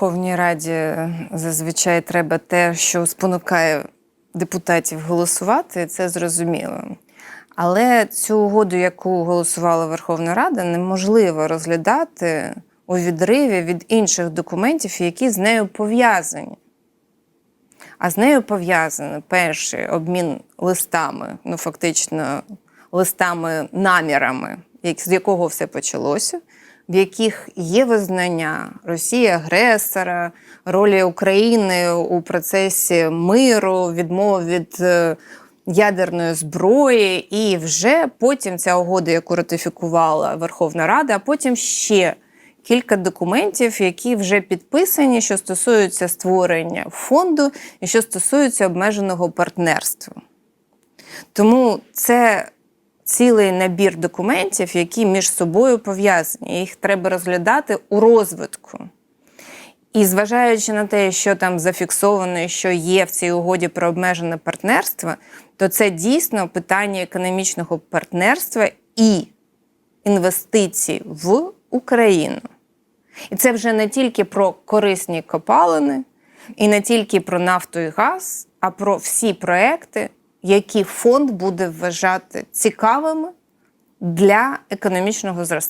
Верховній Раді зазвичай треба те, що спонукає депутатів голосувати, це зрозуміло. Але цю угоду, яку голосувала Верховна Рада, неможливо розглядати у відриві від інших документів, які з нею пов'язані. А з нею пов'язаний перший обмін листами, ну фактично листами намірами, з якого все почалося, в яких є визнання Росії агресора, ролі України у процесі миру, відмови від е, ядерної зброї, і вже потім ця угода, яку ратифікувала Верховна Рада, а потім ще кілька документів, які вже підписані, що стосуються створення фонду і що стосуються обмеженого партнерства. Тому це цілий набір документів, які між собою пов'язані. Їх треба розглядати у розвитку. І зважаючи на те, що там зафіксовано, що є в цій угоді про обмежене партнерство, то це дійсно питання економічного партнерства і інвестицій в Україну. І це вже не тільки про корисні копалини, і не тільки про нафту і газ, а про всі проекти, які фонд буде вважати цікавими для економічного зростання.